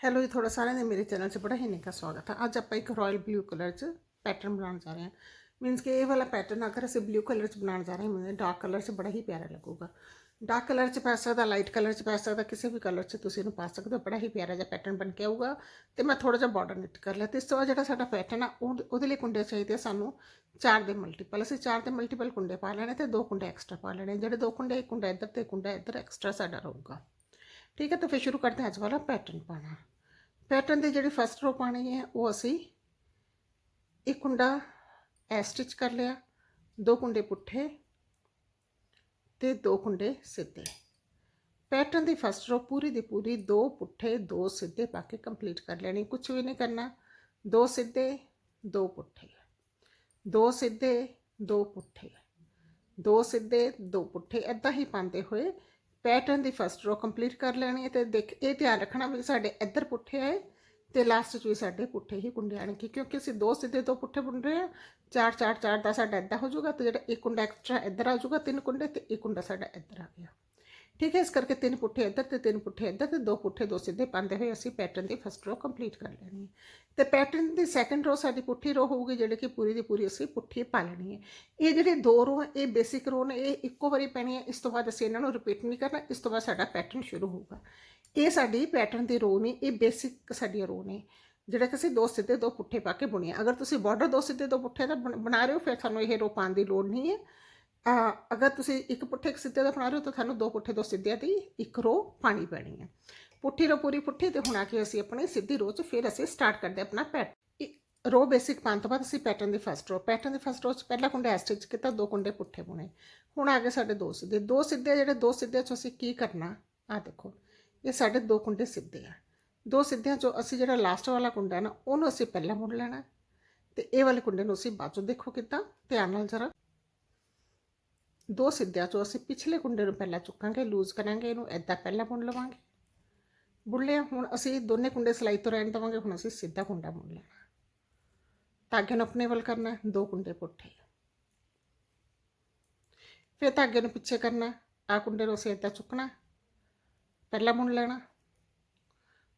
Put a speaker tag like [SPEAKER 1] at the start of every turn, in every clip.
[SPEAKER 1] Hello ਜੀ, ਤੁਹਾਡਾ ਸਾਰਿਆਂ ਦਾ ਮੇਰੇ ਚੈਨਲ 'ਚ ਬੜਾ ਹੀ ਨਿੱਘਾ ਸਵਾਗਤ ਹੈ। ਅੱਜ ਆਪਾਂ ਇੱਕ ਰਾਇਲ ਬਲੂ ਕਲਰ 'ਚ ਪੈਟਰਨ ਬਣਾਉਣ ਜਾ ਰਹੇ ਹਾਂ। ਮੀਨਸ ਕਿ ਇਹ ਵਾਲਾ ਪੈਟਰਨ ਅਗਰ ਅਸੀਂ ਬਲੂ ਕਲਰ 'ਚ ਬਣਾਉਣ ਜਾ ਰਹੇ ਹਾਂ ਮੈਨੂੰ ਡਾਰਕ ਕਲਰ 'ਚ ਬੜਾ ਹੀ ਪਿਆਰਾ ਲੱਗੂਗਾ। ਡਾਰਕ ਕਲਰ 'ਚ ਪੈ ਸਕਦਾ ਲਾਈਟ ਕਲਰ 'ਚ ਪੈ ਸਕਦਾ, ਕਿਸੇ ਵੀ ਕਲਰ 'ਚ ਤੁਸੀਂ ਇਹਨੂੰ ਪਾ ਸਕਦੇ ਹੋ, ਬੜਾ ਹੀ ਪਿਆਰਾ ਜਿਹਾ ਪੈਟਰਨ ਬਣ ਕੇ ਆਊਗਾ। ਤੇ ਮੈਂ ਥੋੜਾ ਜਿਹਾ ਬਾਰਡਰ ਨਿੱਟ ਕਰ ਲਿਆ। ਤੇ ਇਸ ਤੋਂ ਬਾਅਦ ਜਿਹੜਾ ਸਾਡਾ ਪੈਟਰਨ ਆ ਉਹਦੇ ਲਈ ਕੁੰਡੇ ਚਾਹੀਦੇ ਆ ਸਾਨੂੰ ਚਾਰ ਦੇ ਮਲਟੀਪਲ ਅਸੀਂ ਚਾਰ ਦੇ ਮਲਟੀਪਲ ਕੁੰਡੇ ਪਾ ਲੈਣੇ ਤੇ ਦੋ ਕੁੰਡੇ ਐਕਸਟਰਾ ਪਾ ਲੈਣੇ। ਜਿਹੜੇ ਦੋ ਕੁੰਡੇ, ਇੱਕ ਕੁੰਡਾ ਇੱਧਰ ਤੇ ਕੁੰਡਾ ਇੱਧਰ ਐਕਸਟਰਾ ਸਾਡਾ ਰਹੂਗਾ। ਠੀਕ ਹੈ, ਤਾਂ ਫਿਰ ਸ਼ੁਰੂ ਕਰਦੇ ਹਾਂ ਅੱਜ ਵਾਲਾ ਪੈਟਰਨ ਪਾਣਾ ਪੈਟਰਨ ਦੀ ਜਿਹੜੀ ਫਸਟ ਰੋ ਪਾਣੀ ਹੈ, ਉਹ ਅਸੀਂ ਇੱਕ ਕੁੰਡਾ ਐ ਸਟਿਚ ਕਰ ਲਿਆ, ਦੋ ਕੁੰਡੇ ਪੁੱਠੇ ਤੇ ਦੋ ਕੁੰਡੇ ਸਿੱਧੇ। ਪੈਟਰਨ ਦੀ ਫਸਟ ਰੋ ਪੂਰੀ ਦੀ ਪੂਰੀ ਦੋ ਪੁੱਠੇ, ਦੋ ਸਿੱਧੇ ਪਾ ਕੇ ਕੰਪਲੀਟ ਕਰ ਲੈਣੀ। ਕੁਝ ਵੀ ਨਹੀਂ ਕਰਨਾ, ਦੋ ਸਿੱਧੇ, ਦੋ ਪੁੱਠੇ। ਦੋ ਸਿੱਧੇ, ਦੋ ਪੁੱਠੇ। ਦੋ ਸਿੱਧੇ, ਦੋ ਪੁੱਠੇ ਇਦਾਂ ਹੀ ਪਾਉਂਦੇ ਹੋਏ ਪੈਟਰਨ ਦੀ ਫਸਟ ਰੋ ਕੰਪਲੀਟ ਕਰ ਲੈਣੀ ਹੈ ਤੇ ਦੇਖ, ਇਹ ਧਿਆਨ ਰੱਖਣਾ ਵੀ ਸਾਡੇ ਇੱਧਰ ਪੁੱਠੇ ਆਏ ਤੇ ਲਾਸਟ 'ਚ ਵੀ ਸਾਡੇ ਪੁੱਠੇ ਹੀ ਕੁੰਡੇ ਆਣਗੇ, ਕਿਉਂਕਿ ਅਸੀਂ ਦੋ ਸਿੱਧੇ ਤੋਂ ਪੁੱਠੇ ਬੁਣ ਰਹੇ ਹਾਂ ਚਾਰ ਚਾਰ ਚਾਰ ਦਾ ਸਾਡਾ ਇੱਦਾਂ ਹੋ ਜਾਊਗਾ ਤੇ ਜਿਹੜਾ ਇੱਕ ਕੁੰਡਾ ਐਕਸਟਰਾ ਇੱਧਰ ਆ ਜਾਊਗਾ ਤਿੰਨ ਕੁੰਡੇ ਤੇ ਇੱਕ ਕੁੰਡਾ ਸਾਡਾ ਇੱਧਰ ਆ ਗਿਆ। ਠੀਕ ਹੈ, ਇਸ ਕਰਕੇ ਤਿੰਨ ਪੁੱਠੇ ਇੱਧਰ ਤੇ ਤਿੰਨ ਪੁੱਠੇ ਇੱਧਰ ਤੇ ਦੋ ਪੁੱਠੇ ਦੋ ਸਿੱਧੇ ਪਾਉਂਦੇ ਹੋਏ ਅਸੀਂ ਪੈਟਰਨ ਦੀ ਫਸਟ ਰੋ ਕੰਪਲੀਟ ਕਰ ਲੈਣੀ ਹੈ। ਤੇ ਪੈਟਰਨ ਦੀ ਸੈਕੰਡ ਰੋ ਸਾਡੀ ਪੁੱਠੀ ਰੋ ਹੋਊਗੀ, ਜਿਹੜੀ ਕਿ ਪੂਰੀ ਦੀ ਪੂਰੀ ਅਸੀਂ ਪੁੱਠੀ ਪਾ ਲੈਣੀ ਹੈ। ਇਹ ਜਿਹੜੇ ਦੋ ਰੋ ਹੈ ਇਹ ਬੇਸਿਕ ਰੋ ਨੇ, ਇਹ ਇੱਕੋ ਵਾਰੀ ਪੈਣੀ ਹੈ, ਇਸ ਤੋਂ ਬਾਅਦ ਅਸੀਂ ਇਹਨਾਂ ਨੂੰ ਰਿਪੀਟ ਨਹੀਂ ਕਰਨਾ, ਇਸ ਤੋਂ ਬਾਅਦ ਸਾਡਾ ਪੈਟਰਨ ਸ਼ੁਰੂ ਹੋਊਗਾ। ਇਹ ਸਾਡੀ ਪੈਟਰਨ ਦੀ ਰੋ ਨੇ, ਇਹ ਬੇਸਿਕ ਸਾਡੀਆਂ ਰੋ ਨੇ, ਜਿਹੜਾ ਕਿ ਅਸੀਂ ਦੋ ਸਿੱਧੇ ਦੋ ਪੁੱਠੇ ਪਾ ਕੇ ਬੁਣੀ ਅਗਰ ਤੁਸੀਂ ਬਾਰਡਰ ਦੋ ਸਿੱਧੇ ਦੋ ਪੁੱਠੇ ਦਾ ਬਣ- ਬਣਾ ਰਹੇ ਹੋ, ਫਿਰ ਤੁਹਾਨੂੰ ਇਹ ਰੋ ਪਾਉਣ ਦੀ ਲੋੜ ਨਹੀਂ ਹੈ। ਆ, ਅਗਰ ਤੁਸੀਂ ਇੱਕ ਪੁੱਠੇ ਇੱਕ ਸਿੱਧੇ ਦਾ ਬਣਾ ਰਹੇ ਹੋ ਤਾਂ ਤੁਹਾਨੂੰ ਦੋ ਪੁੱਠੇ ਦੋ ਸਿੱਧਿਆਂ ਦੀ ਇੱਕ ਰੋ ਪਾਣੀ ਪੈਣੀ ਹੈ। ਪੁੱਠੀ ਰੋ ਪੂਰੀ ਪੁੱਠੀ ਤੇ ਹੁਣ ਆ ਕੇ ਅਸੀਂ ਆਪਣੀ ਸਿੱਧੀ ਰੋ 'ਚ ਫਿਰ ਅਸੀਂ ਸਟਾਰਟ ਕਰਦੇ ਆਪਣਾ ਪੈਟ ਰੋ ਬੇਸਿਕ ਪਾਉਣ ਤੋਂ ਬਾਅਦ ਅਸੀਂ ਪੈਟਰਨ ਦੀ ਫਸਟ ਰੋ ਪੈਟਰਨ ਦੀ ਫਸਟ ਰੋ 'ਚ ਪਹਿਲਾ ਕੁੰਡਾ ਸਟਿਚ ਕੀਤਾ ਦੋ ਕੁੰਡੇ ਪੁੱਠੇ ਬੁਣੇ। ਹੁਣ ਆ ਗਏ ਸਾਡੇ ਦੋ ਸਿੱਧੇ। ਦੋ ਸਿੱਧੇ ਜਿਹੜੇ ਦੋ ਸਿੱਧੇ 'ਚ ਅਸੀਂ ਕੀ ਕਰਨਾ? ਆ ਦੇਖੋ ਇਹ ਸਾਡੇ ਦੋ ਕੁੰਡੇ ਸਿੱਧੇ ਆ। ਦੋ ਸਿੱਧਿਆਂ 'ਚੋਂ ਅਸੀਂ ਜਿਹੜਾ ਲਾਸਟ ਵਾਲਾ ਕੁੰਡਾ ਨਾ ਉਹਨੂੰ ਅਸੀਂ ਪਹਿਲਾਂ ਮੁੜ ਲੈਣਾ ਤੇ ਇਹ ਵਾਲੇ ਕੁੰਡੇ ਨੂੰ ਅਸੀਂ ਬਾਅਦ 'ਚੋਂ ਦੇਖੋ ਕਿੱਦਾਂ। ਧਿਆਨ ਨਾਲ ਜਰਾ। ਦੋ ਸਿੱਧਿਆਂ 'ਚੋਂ ਅਸੀਂ ਪਿਛਲੇ ਕੁੰਡੇ ਨੂੰ ਪਹਿਲਾਂ ਚੁੱਕਾਂਗੇ ਲੂਜ਼ ਕਰਾਂਗੇ, ਇਹਨੂੰ ਐਦਾਂ ਪਹਿਲਾਂ ਬੁਣ ਲਵਾਂਗੇ। ਬੁਣ ਲਿਆ ਹੁਣ ਅਸੀਂ ਦੋਨੇ ਕੁੰਡੇ ਸਲਾਈ ਤੋਂ ਰਹਿਣ ਦੇਵਾਂਗੇ, ਹੁਣ ਅਸੀਂ ਸਿੱਧਾ ਕੁੰਡਾ ਬੁਣ ਲੈਣਾ। ਧਾਗੇ ਨੂੰ ਆਪਣੇ ਵੱਲ ਕਰਨਾ, ਦੋ ਕੁੰਡੇ ਪੁੱਠੇ ਫਿਰ ਧਾਗੇ ਨੂੰ ਪਿੱਛੇ ਕਰਨਾ, ਆ ਕੁੰਡੇ ਨੂੰ ਅਸੀਂ ਏਦਾਂ ਚੁੱਕਣਾ, ਪਹਿਲਾਂ ਬੁਣ ਲੈਣਾ।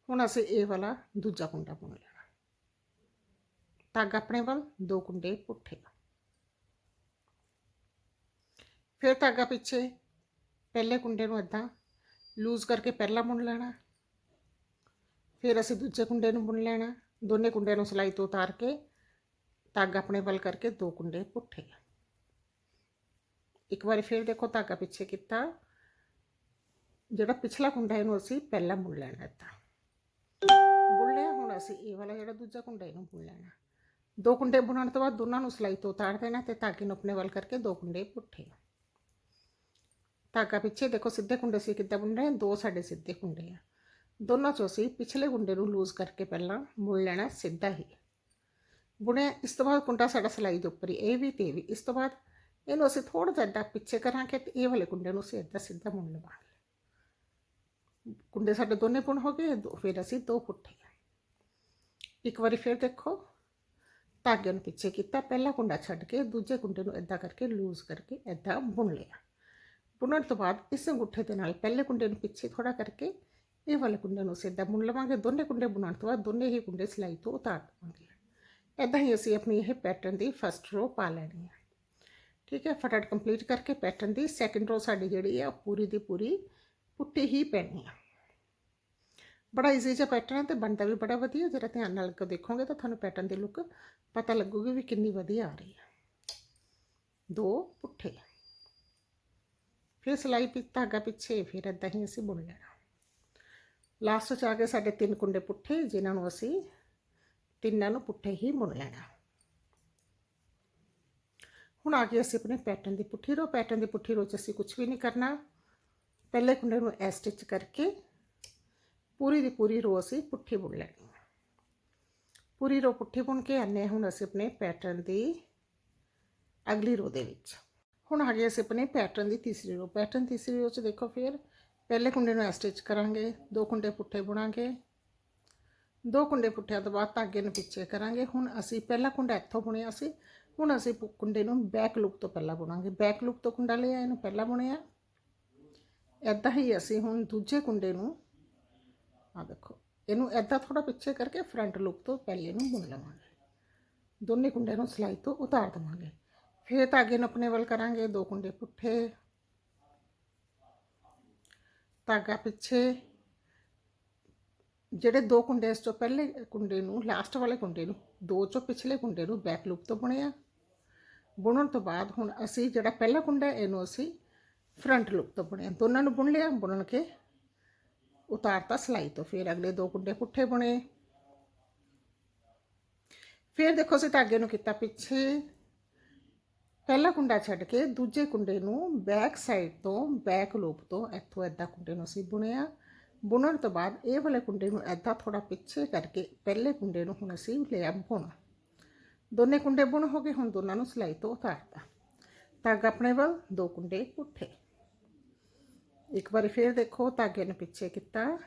[SPEAKER 1] ਹੁਣ ਅਸੀਂ ਇਹ ਵਾਲਾ ਦੂਜਾ ਕੁੰਡਾ ਬੁਣ ਲੈਣਾ। ਧਾਗਾ ਆਪਣੇ ਵੱਲ, ਦੋ ਕੁੰਡੇ ਪੁੱਠੇ ਫਿਰ ਧਾਗਾ ਪਿੱਛੇ, ਪਹਿਲੇ ਕੁੰਡੇ ਨੂੰ ਇਦਾਂ ਲੂਜ਼ ਕਰਕੇ ਪਹਿਲਾਂ ਬੁਣ ਲੈਣਾ। ਫਿਰ ਅਸੀਂ ਦੂਜੇ ਕੁੰਡੇ ਨੂੰ ਬੁਣ ਲੈਣਾ। ਦੋਨੇ ਕੁੰਡਿਆਂ ਨੂੰ ਸਲਾਈ ਤੋਂ ਉਤਾਰ ਕੇ ਧਾਗਾ ਆਪਣੇ ਵੱਲ ਕਰਕੇ ਦੋ ਕੁੰਡੇ ਪੁੱਠੇ ਇੱਕ ਵਾਰੀ ਫਿਰ ਦੇਖੋ ਧਾਗਾ ਪਿੱਛੇ ਕੀਤਾ। ਜਿਹੜਾ ਪਿਛਲਾ ਕੁੰਡਾ ਇਹਨੂੰ ਅਸੀਂ ਪਹਿਲਾਂ ਬੁਣ ਲੈਣਾ ਇਦਾਂ ਬੁਣ ਲਿਆ, ਹੁਣ ਅਸੀਂ ਇਹ ਵਾਲਾ ਜਿਹੜਾ ਦੂਜਾ ਕੁੰਡਾ ਇਹਨੂੰ ਬੁਣ ਲੈਣਾ। ਦੋ ਕੁੰਡੇ ਬੁਣਨ ਤੋਂ ਬਾਅਦ ਦੋਨਾਂ ਨੂੰ ਸਲਾਈ ਤੋਂ ਉਤਾਰ ਦੇਣਾ ਤੇ ਧਾਗੇ ਨੂੰ ਆਪਣੇ ਵੱਲ ਕਰਕੇ ਦੋ ਕੁੰਡੇ ਪੁੱਠੇ ਧਾਗਾ ਪਿੱਛੇ ਦੇਖੋ ਸਿੱਧੇ ਕੁੰਡੇ ਸੀ ਕਿੱਦਾਂ ਬੁਣ ਰਹੇ ਹਾਂ ਦੋ ਸਾਡੇ ਸਿੱਧੇ ਕੁੰਡੇ ਆ। ਦੋਨਾਂ ਚੋਂ ਅਸੀਂ ਪਿਛਲੇ ਕੁੰਡੇ ਨੂੰ ਲੂਜ਼ ਕਰਕੇ ਪਹਿਲਾਂ ਮੁੜ ਲੈਣਾ ਸਿੱਧਾ ਹੀ। ਬੁਣਿਆ, ਇਸ ਤੋਂ ਬਾਅਦ ਕੁੰਡਾ ਸਾਡਾ ਸਲਾਈ ਦੇ ਉੱਪਰ ਹੀ, ਇਹ ਵੀ ਤੇ ਵੀ। ਇਸ ਤੋਂ ਬਾਅਦ ਇਹਨੂੰ ਅਸੀਂ ਥੋੜਾ ਜਿਹਾ ਏਦਾਂ ਪਿੱਛੇ ਕਰਾਂਗੇ ਤੇ ਇਹ ਵਾਲੇ ਕੁੰਡੇ ਨੂੰ ਅਸੀਂ ਇੱਦਾਂ ਸਿੱਧਾ ਮੁੜ ਲਵਾਂਗੇ ਕੁੰਡੇ ਸਾਡੇ ਦੋਨੇ ਬੁਣ ਹੋ ਗਏ, ਦੋ ਫਿਰ ਅਸੀਂ ਦੋ ਪੁੱਠੇ ਇੱਕ ਵਾਰੀ ਫਿਰ ਦੇਖੋ, ਧਾਗੇ ਨੂੰ ਪਿੱਛੇ ਕੀਤਾ, ਪਹਿਲਾ ਕੁੰਡਾ ਛੱਡ ਕੇ ਦੂਜੇ ਕੁੰਡੇ ਨੂੰ ਏਦਾਂ ਕਰਕੇ ਲੂਜ਼ ਕਰਕੇ ਏਦਾਂ ਬੁਣ ਲਿਆ। ਬੁਣਨ ਤੋਂ ਬਾਅਦ ਇਸ ਅੰਗੂਠੇ ਦੇ ਨਾਲ ਪਹਿਲੇ ਕੁੰਡੇ ਨੂੰ ਪਿੱਛੇ ਥੋੜਾ ਕਰਕੇ ਇਹ ਵਾਲੇ ਕੁੰਡੇ ਨੂੰ ਸਿੱਧਾ ਬੁਣ ਲਵਾਂਗੇ। ਦੋਨੇ ਕੁੰਡੇ ਬੁਣਨ ਤੋਂ ਬਾਅਦ ਦੋਨੇ ਹੀ ਕੁੰਡੇ ਸਿਲਾਈ ਤੋਂ ਉਤਾਰ ਦੇਵਾਂਗੇ। ਇਦਾਂ ਹੀ ਅਸੀਂ ਆਪਣੀ ਇਹ ਪੈਟਰਨ ਦੀ ਫਸਟ ਰੋ ਪਾ ਲੈਣੀ ਹੈ। ਠੀਕ ਹੈ, ਫਟਾਫਟ ਕੰਪਲੀਟ ਕਰਕੇ ਪੈਟਰਨ ਦੀ ਸੈਕੰਡ ਰੋ ਸਾਡੀ ਜਿਹੜੀ ਹੈ ਉਹ ਪੂਰੀ ਦੀ ਪੂਰੀ ਪੁੱਟੀ ਹੀ ਪੈਣੀ ਹੈ ਬੜਾ ਈਜ਼ੀ ਜਿਹਾ ਪੈਟਰਨ ਹੈ ਤੇ ਬਣਦਾ ਵੀ ਬੜਾ ਵਧੀਆ। ਜਰਾ ਧਿਆਨ ਨਾਲ ਦੇਖੋਗੇ ਤਾਂ ਤੁਹਾਨੂੰ ਪੈਟਰਨ ਦੀ ਲੁੱਕ ਪਤਾ ਲੱਗੂਗੀ ਵੀ ਕਿੰਨੀ ਵਧੀਆ ਆ ਰਹੀ ਹੈ। ਦੋ ਪੁੱਠੇ। ਫਿਰ ਸਲਾਈ ਪਿ, ਧਾਗਾ ਪਿੱਛੇ ਫਿਰ ਇਦਾਂ ਹੀ ਅਸੀਂ ਬੁਣ ਲੈਣਾ। ਲਾਸਟ 'ਚ ਆ ਕੇ ਸਾਡੇ ਤਿੰਨ ਕੁੰਡੇ ਪੁੱਠੇ, ਜਿਨ੍ਹਾਂ ਨੂੰ ਅਸੀਂ ਤਿੰਨਾਂ ਨੂੰ ਪੁੱਠੇ ਹੀ ਬੁਣ ਲੈਣਾ। ਹੁਣ ਆ ਕੇ ਅਸੀਂ ਆਪਣੇ ਪੈਟਰਨ ਦੀ ਪੁੱਠੀ ਰੋ ਪੈਟਰਨ ਦੀ ਪੁੱਠੀ ਰੋ 'ਚ ਅਸੀਂ ਕੁਝ ਵੀ ਨਹੀਂ ਕਰਨਾ। ਪਹਿਲੇ ਕੁੰਡੇ ਨੂੰ ਐ ਸਟਿਚ ਕਰਕੇ ਪੂਰੀ ਦੀ ਪੂਰੀ ਰੋ ਅਸੀਂ ਪੁੱਠੀ ਬੁਣ ਲੈਣੀ ਪੂਰੀ ਰੋ ਪੁੱਠੀ ਬੁਣ ਕੇ ਆਨੇ ਹੁਣ ਅਸੀਂ ਆਪਣੇ ਪੈਟਰਨ ਦੀ ਅਗਲੀ ਰੋ ਦੇ ਵਿੱਚ। ਹੁਣ ਆ ਗਏ ਅਸੀਂ ਆਪਣੇ ਪੈਟਰਨ ਦੀ ਤੀਸਰੀ ਰੋ ਪੈਟਰਨ ਤੀਸਰੀ ਰੋ 'ਚ ਦੇਖੋ ਫਿਰ, ਪਹਿਲੇ ਕੁੰਡੇ ਨੂੰ ਐ ਸਟਿਚ ਕਰਾਂਗੇ, ਦੋ ਕੁੰਡੇ ਪੁੱਠੇ ਬੁਣਾਂਗੇ, ਦੋ ਕੁੰਡੇ ਪੁੱਠਿਆਂ ਤੋਂ ਬਾਅਦ ਧਾਗੇ ਨੂੰ ਪਿੱਛੇ ਕਰਾਂਗੇ। ਹੁਣ ਅਸੀਂ ਪਹਿਲਾ ਕੁੰਡਾ ਇੱਥੋਂ ਬੁਣਿਆ ਸੀ, ਹੁਣ ਅਸੀਂ ਕੁੰਡੇ ਨੂੰ ਬੈਕ ਲੁੱਕ ਤੋਂ ਪਹਿਲਾਂ ਬੁਣਾਂਗੇ। ਬੈਕ ਲੁੱਕ ਤੋਂ ਕੁੰਡਾ ਲਿਆ, ਇਹਨੂੰ ਪਹਿਲਾਂ ਬੁਣਿਆ। ਇਦਾਂ ਹੀ ਅਸੀਂ ਹੁਣ ਦੂਜੇ ਕੁੰਡੇ ਨੂੰ ਆ ਦੇਖੋ, ਇਹਨੂੰ ਐਦਾਂ ਥੋੜਾ ਪਿੱਛੇ ਕਰਕੇ ਫਰੰਟ ਲੁੱਕ ਤੋਂ ਪਹਿਲੇ ਨੂੰ ਬੁਣ ਲਵਾਂਗੇ। ਦੋਨੇ ਕੁੰਡੇ ਨੂੰ ਸਿਲਾਈ ਤੋਂ ਉਤਾਰ ਦਵਾਂਗੇ। ਫਿਰ ਧਾਗੇ ਨੂੰ ਆਪਣੇ ਵੱਲ ਕਰਾਂਗੇ, ਦੋ ਕੁੰਡੇ ਪੁੱਠੇ, ਧਾਗਾ ਪਿੱਛੇ। ਜਿਹੜੇ ਦੋ ਕੁੰਡੇ ਇਸ ਤੋਂ ਪਹਿਲੇ ਕੁੰਡੇ ਨੂੰ ਲਾਸਟ ਵਾਲੇ ਕੁੰਡੇ ਨੂੰ, ਦੋ ਚੋਂ ਪਿਛਲੇ ਕੁੰਡੇ ਨੂੰ ਬੈਕ ਲੂਪ ਤੋਂ ਬੁਣਿਆ। ਬੁਣਨ ਤੋਂ ਬਾਅਦ ਹੁਣ ਅਸੀਂ ਜਿਹੜਾ ਪਹਿਲਾ ਕੁੰਡਾ ਇਹਨੂੰ ਅਸੀਂ ਫਰੰਟ ਲੂਪ ਤੋਂ ਬੁਣਿਆ। ਦੋਨਾਂ ਨੂੰ ਬੁਣ ਲਿਆ, ਬੁਣਨ ਕੇ ਉਤਾਰਤਾ ਸਿਲਾਈ ਤੋਂ। ਫਿਰ ਅਗਲੇ ਦੋ ਕੁੰਡੇ ਪੁੱਠੇ ਬੁਣੇ। ਫਿਰ ਦੇਖੋ ਅਸੀਂ ਧਾਗੇ ਨੂੰ ਕੀਤਾ ਪਿੱਛੇ। ਪਹਿਲਾ ਕੁੰਡਾ ਛੱਡ ਕੇ ਦੂਜੇ ਕੁੰਡੇ ਨੂੰ ਬੈਕ ਸਾਈਡ ਤੋਂ ਬੈਕ ਲੂਪ ਤੋਂ ਇੱਥੋਂ ਐਦਾਂ ਕੁੰਡੇ ਨੂੰ ਅਸੀਂ ਬੁਣਿਆ। ਬੁਣਨ ਤੋਂ ਬਾਅਦ ਇਹ ਵਾਲੇ ਕੁੰਡੇ ਨੂੰ ਐਦਾਂ ਥੋੜਾ ਪਿੱਛੇ ਕਰਕੇ ਪਹਿਲੇ ਕੁੰਡੇ ਨੂੰ ਹੁਣ ਅਸੀਂ ਲਿਆ ਬੁਣ ਦੋਨੇ ਕੁੰਡੇ ਬੁਣ ਹੋ ਗਏ, ਹੁਣ ਦੋਨਾਂ ਨੂੰ ਸਿਲਾਈ ਤੋਂ ਉਤਾਰਤਾ। ਧਾਗਾ ਆਪਣੇ ਵੱਲ, ਦੋ ਕੁੰਡੇ ਪੁੱਠੇ। ਇੱਕ ਵਾਰੀ ਫੇਰ ਦੇਖੋ, ਧਾਗੇ ਨੂੰ ਪਿੱਛੇ ਕੀਤਾ।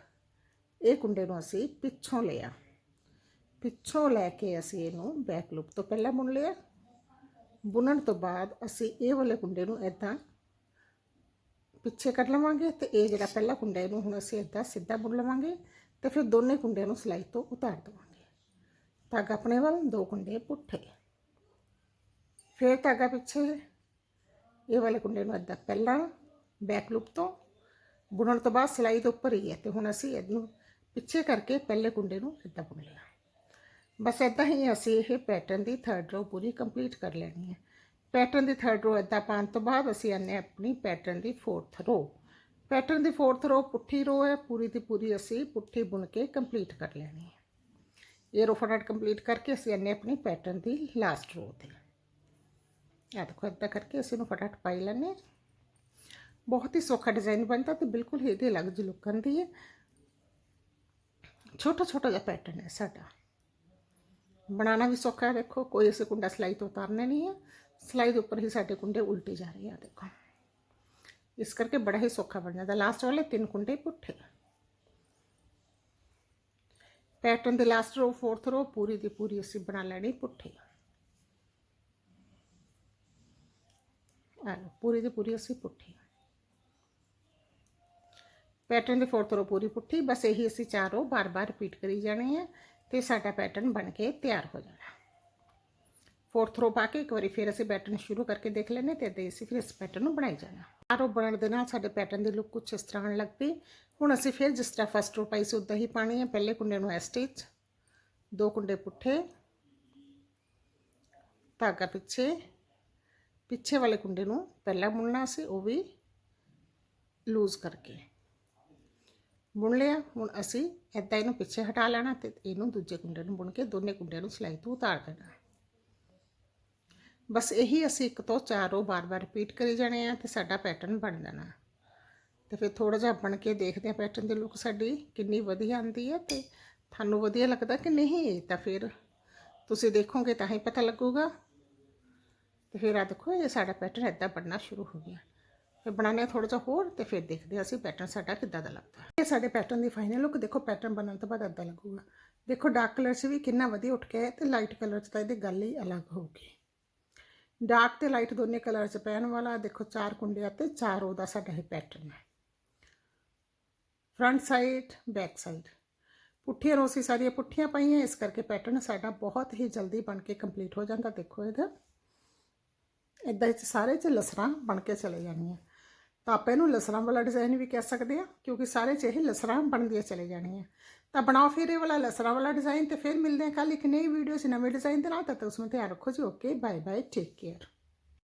[SPEAKER 1] ਇਹ ਕੁੰਡੇ ਨੂੰ ਅਸੀਂ ਪਿੱਛੋਂ ਲਿਆ। ਪਿੱਛੋਂ ਲੈ ਕੇ ਅਸੀਂ ਇਹਨੂੰ ਬੈਕ ਲੂਪ ਤੋਂ ਪਹਿਲਾਂ ਬੁਣ ਲਿਆ। ਬੁਣਨ ਤੋਂ ਬਾਅਦ ਅਸੀਂ ਇਹ ਵਾਲੇ ਕੁੰਡੇ ਨੂੰ ਇਦਾਂ ਪਿੱਛੇ ਕਰ ਲਵਾਂਗੇ ਤੇ ਇਹ ਜਿਹੜਾ ਪਹਿਲਾ ਕੁੰਡਾ ਇਹਨੂੰ ਹੁਣ ਅਸੀਂ ਇਦਾਂ ਸਿੱਧਾ ਬੁਣ ਲਵਾਂਗੇ ਤੇ ਫਿਰ ਦੋਨੇ ਕੁੰਡਿਆਂ ਨੂੰ ਸਿਲਾਈ ਤੋਂ ਉਤਾਰ ਦਵਾਂਗੇ। ਧਾਗਾ ਆਪਣੇ ਵੱਲ, ਦੋ ਕੁੰਡੇ ਪੁੱਠੇ। ਫਿਰ ਧਾਗਾ ਪਿੱਛੇ ਇਹ ਵਾਲੇ ਕੁੰਡੇ ਨੂੰ ਇਦਾਂ ਪਹਿਲਾਂ ਬੈਕ ਲੂਪ ਤੋਂ ਬੁਣਨ ਤੋਂ ਬਾਅਦ ਸਿਲਾਈ ਤੋਂ ਉੱਪਰ ਹੀ ਹੈ ਤੇ ਹੁਣ ਅਸੀਂ ਇਹਨੂੰ ਪਿੱਛੇ ਕਰਕੇ ਪਹਿਲੇ ਕੁੰਡੇ ਨੂੰ ਇਦਾਂ ਬੁਣ ਲਿਆ। ਬਸ ਇਦਾਂ ਹੀ ਅਸੀਂ ਇਹ ਪੈਟਰਨ ਦੀ ਥਰਡ ਰੋ ਪੂਰੀ ਕੰਪਲੀਟ ਕਰ ਲੈਣੀ ਹੈ। ਪੈਟਰਨ ਦੀ ਥਰਡ ਰੋ ਇਦਾਂ ਪਾਉਣ ਤੋਂ ਬਾਅਦ ਅਸੀਂ ਆਨੇ ਆਪਣੀ ਪੈਟਰਨ ਦੀ ਫੋਰਥ ਰੋ ਪੈਟਰਨ ਦੀ ਫੋਰਥ ਰੋ ਪੁੱਠੀ ਰੋ ਹੈ, ਪੂਰੀ ਦੀ ਪੂਰੀ ਅਸੀਂ ਪੁੱਠੀ ਬੁਣ ਕੇ ਕੰਪਲੀਟ ਕਰ ਲੈਣੀ ਹੈ। ਇਹ ਰੋ ਫਟਾਫਟ ਕੰਪਲੀਟ ਕਰਕੇ ਅਸੀਂ ਆਨੇ ਆਪਣੀ ਪੈਟਰਨ ਦੀ ਲਾਸਟ ਰੋ ਤੇ। ਆ ਦੇਖੋ ਇਦਾਂ ਕਰਕੇ ਅਸੀਂ ਨੂੰ ਫਟਾਫਟ ਪਾਈ ਲੈਣੇ ਹਾਂ। ਬਹੁਤ ਹੀ ਸੌਖਾ ਡਿਜ਼ਾਈਨ ਬਣਦਾ ਤੇ ਬਿਲਕੁਲ ਹੀ ਇਹਦੀ ਅਲੱਗ ਜਿਹੀ ਲੁੱਕ ਆਉਂਦੀ ਹੈ। ਛੋਟਾ ਛੋਟਾ ਜਿਹਾ ਪੈਟਰਨ ਹੈ ਸਾਡਾ। ਬਣਾਉਣਾ ਵੀ ਸੌਖਾ ਹੈ ਦੇਖੋ ਕੋਈ ਅਸੀਂ ਕੁੰਡਾ ਸਿਲਾਈ ਤੋਂ ਉਤਾਰਨਾ ਨਹੀਂ ਹੈ ਸਿਲਾਈ ਦੇ ਉੱਪਰ ਹੀ ਸਾਡੇ ਕੁੰਡੇ ਉਲਟੇ ਜਾ ਰਹੇ ਆ ਦੇਖੋ ਇਸ ਕਰਕੇ ਬੜਾ ਹੀ ਸੌਖਾ ਬਣ ਜਾਂਦਾ ਲਾਸਟ ਵਾਲੇ ਤਿੰਨ ਕੁੰਡੇ ਪੁੱਠੇ ਪੈਟਰਨ ਦੇ ਲਾਸਟ ਰੋ ਫੋਰਥ ਰੋ ਪੂਰੀ ਦੀ ਪੂਰੀ ਅਸੀਂ ਬਣਾ ਲੈਣੀ ਪੁੱਠੀ ਆ ਲਓ, ਪੂਰੀ ਦੀ ਪੂਰੀ ਅਸੀਂ ਪੁੱਠੀ ਪੈਟਰਨ ਦੀ ਫੋਰਥ ਰੋ ਪੂਰੀ ਪੁੱਠੀ ਬਸ ਇਹੀ ਅਸੀਂ ਚਾਰ ਰੋ ਬਾਰ-ਬਾਰ ਰਿਪੀਟ ਕਰੀ ਜਾਣੇ ਆ ਤੇ ਸਾਡਾ ਪੈਟਰਨ ਬਣ ਕੇ ਤਿਆਰ ਹੋ ਜਾਣਾ। ਫੋਰਥ ਰੋ ਪਾ ਕੇ ਇੱਕ ਵਾਰੀ ਫਿਰ ਅਸੀਂ ਪੈਟਰਨ ਸ਼ੁਰੂ ਕਰਕੇ ਦੇਖ ਲੈਣੇ ਤੇ ਅੱਦੇ ਅਸੀਂ ਫਿਰ ਇਸ ਪੈਟਰਨ ਨੂੰ ਬਣਾਈ ਜਾਣਾ। ਆਹ ਰੋ ਬਣਨ ਦੇ ਨਾਲ ਸਾਡੇ ਪੈਟਰਨ ਦੀ ਲੁੱਕ ਕੁਝ ਇਸ ਤਰ੍ਹਾਂ ਆਉਣ ਲੱਗ ਪਈ। ਹੁਣ ਅਸੀਂ ਫਿਰ ਜਿਸ ਤਰ੍ਹਾਂ ਫਸਟ ਰੋ ਪਾਈ ਸੀ, ਉਦਾਂ ਹੀ ਪਾਣੀ ਹੈ। ਪਹਿਲੇ ਕੁੰਡੇ ਨੂੰ ਐਸ ਸਟਿਚ ਦੋ ਕੁੰਡੇ ਪੁੱਠੇ, ਧਾਗਾ ਪਿੱਛੇ ਪਿੱਛੇ ਵਾਲੇ ਕੁੰਡੇ ਨੂੰ ਪਹਿਲਾਂ ਮੁੜਨਾ ਸੀ, ਉਹ ਵੀ ਲੂਜ਼ ਕਰਕੇ। ਬੁਣ ਲਿਆ, ਹੁਣ ਅਸੀਂ ਇੱਦਾਂ ਇਹਨੂੰ ਪਿੱਛੇ ਹਟਾ ਲੈਣਾ ਤੇ ਇਹਨੂੰ ਦੂਜੇ ਕੁੰਡੇ ਨੂੰ ਬੁਣ ਕੇ ਦੋਨੇ ਕੁੰਡਿਆਂ ਨੂੰ ਸਿਲਾਈ ਤੋਂ ਉਤਾਰ ਦੇਣਾ। ਬਸ ਇਹੀ ਅਸੀਂ ਇੱਕ ਤੋਂ ਚਾਰੋਂ ਰੋ ਬਾਰ-ਬਾਰ ਰਿਪੀਟ ਕਰੀ ਜਾਣੇ ਆ ਤੇ ਸਾਡਾ ਪੈਟਰਨ ਬਣ ਜਾਣਾ। ਤੇ ਫਿਰ ਥੋੜਾ ਜਿਹਾ ਬਣ ਕੇ ਦੇਖਦੇ ਆ ਪੈਟਰਨ ਦੀ ਲੁੱਕ ਸਾਡੀ ਕਿੰਨੀ ਵਧੀਆ ਆਂਦੀ ਹੈ ਤੇ ਤੁਹਾਨੂੰ ਵਧੀਆ ਲੱਗਦਾ ਕਿ ਨਹੀਂ, ਤਾਂ ਫਿਰ ਤੁਸੀਂ ਦੇਖੋਗੇ ਤਾਂ ਹੀ ਪਤਾ ਲੱਗੂਗਾ। ਤੇ ਫਿਰ ਆ ਦੇਖੋ, ਇਹ ਸਾਡਾ ਪੈਟਰਨ ਇੱਦਾਂ ਬਣਨਾ ਸ਼ੁਰੂ ਹੋ ਗਿਆ। ਫਿਰ ਬਣਾਉਂਦੇ ਹਾਂ ਥੋੜਾ ਜਿਹਾ ਹੋਰ ਤੇ ਫਿਰ ਦੇਖਦੇ ਹਾਂ ਅਸੀਂ ਪੈਟਰਨ ਸਾਡਾ ਕਿੱਦਾਂ ਦਾ ਲੱਗਦਾ। ਇਹ ਸਾਡੇ ਪੈਟਰਨ ਦੀ ਫਾਈਨਲ ਲੁੱਕ ਦੇਖੋ ਪੈਟਰਨ ਬਣਨ ਤੋਂ ਬਾਅਦ ਇੱਦਾਂ ਲੱਗੂਗਾ। ਦੇਖੋ ਡਾਰਕ ਕਲਰ 'ਚ ਵੀ ਕਿੰਨਾ ਵਧੀਆ ਉੱਠ ਕੇ ਆਇਆ ਤੇ ਲਾਈਟ ਕਲਰ 'ਚ ਤਾਂ ਇਹਦੀ ਗੱਲ ਹੀ ਅਲੱਗ ਹੋਊਗੀ ਡਾਰਕ ਤੇ ਲਾਈਟ ਦੋਨੇ ਕਲਰ 'ਚ ਪੈਣ ਵਾਲਾ, ਦੇਖੋ ਚਾਰ ਕੁੰਡਿਆਂ ਤੇ ਚਾਰ ਉਹਦਾ ਸਾਡਾ ਇਹ ਪੈਟਰਨ ਹੈ। ਫਰੰਟ ਸਾਈਡ ਬੈਕ ਸਾਈਡ ਪੁੱਠੀਆਂ ਰੋਸੀ ਸਾਰੀਆਂ ਪੁੱਠੀਆਂ ਪਈਆਂ, ਇਸ ਕਰਕੇ ਪੈਟਰਨ ਸਾਡਾ ਬਹੁਤ ਹੀ ਜਲਦੀ ਬਣ ਕੇ ਕੰਪਲੀਟ ਹੋ ਜਾਂਦਾ, ਦੇਖੋ ਇਹਦਾ। ਇਦਾਂ ਵਿੱਚ ਸਾਰੇ ਚ ਲਸਰਾਂ ਬਣ ਕੇ ਚਲੇ ਜਾਣੀਆਂ। ਤਾਂ ਆਪਾਂ ਇਹਨੂੰ ਲਸਰਾਂ ਵਾਲਾ ਡਿਜ਼ਾਈਨ ਵੀ ਕਹਿ ਸਕਦੇ ਆ ਕਿਉਂਕਿ ਸਾਰੇ ਚ ਇਹ ਲਸਰਾਂ ਬਣਦੀਆਂ ਚਲੇ ਜਾਣੀਆਂ। ਤਾਂ ਬਣਾਓ ਫਿਰ ਇਹ ਵਾਲਾ ਲਸਰਾਂ ਵਾਲਾ ਡਿਜ਼ਾਈਨ ਤੇ ਫਿਰ ਮਿਲਦੇ ਹਾਂ ਕੱਲ ਇੱਕ ਨਈ ਵੀਡੀਓ 'ਚ ਨਵੇਂ ਡਿਜ਼ਾਈਨ ਦੇ ਨਾਲ, ਤਦ ਤੱਕ ਉਸ ਨੂੰ ਧਿਆਨ ਰੱਖੋ ਜੀ okay bye bye take care